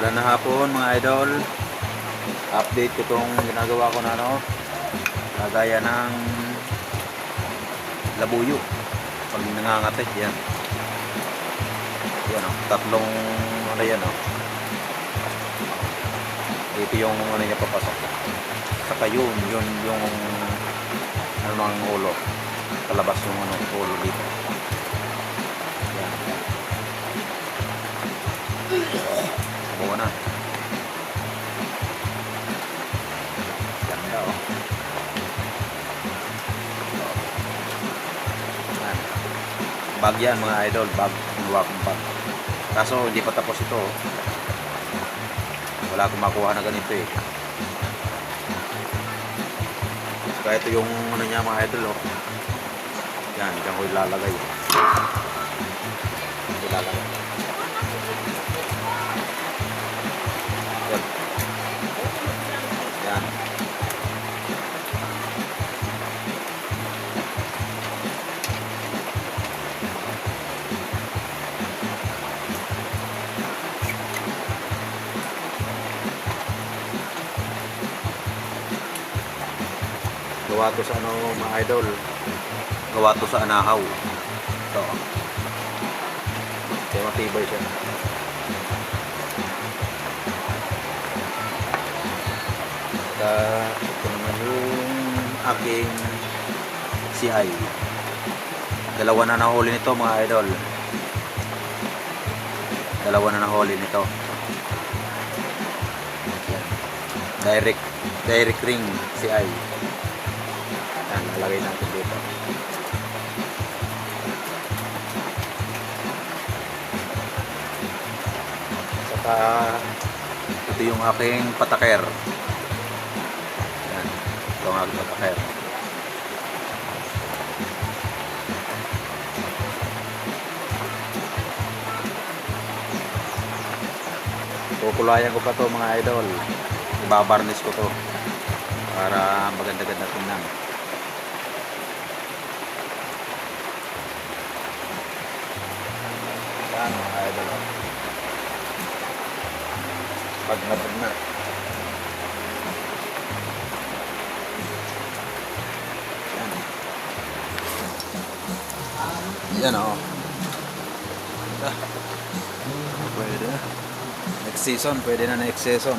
Wala na hapon mga idol. Update ko tong ginagawa ko na ano. Lagaya ng labuyo. Pag nangangatit yan. Yan o. Tatlong ano yan o. Dito yung ano niya papasok. Saka yun. Yun yung ano ng ulo. Kalabas yung ano ulo dito. Yan. Buo na. Ganda oh. Yan. Bag yan mga idol. Bag. Kinuha kong bag. Kaso hindi pa tapos ito. Wala akong makuha na ganito eh. Saka ito yung ano niya mga idol oh. Yan. Diyan ko. Ilalagay. Gawa to sa ano mga idol. Gawa to sa anahaw. Ito. Kaya matibay siya. At ito naman yung aking CI. Dalawa na nahuli nito mga idol. Dalawa na nahuli nito. Yan. Direct direct ring CI. Yan, lalagay natin dito. Saka ito yung aking pataker. Yan. Ito ang aking pataker. Kukulayan ko pa to mga idol. Ibabarnish ko to. Para maganda-ganda tingnan. Idol. Pag na pag na. Yan. Yan o. Ah. Pwede. Next season, pwede na next season.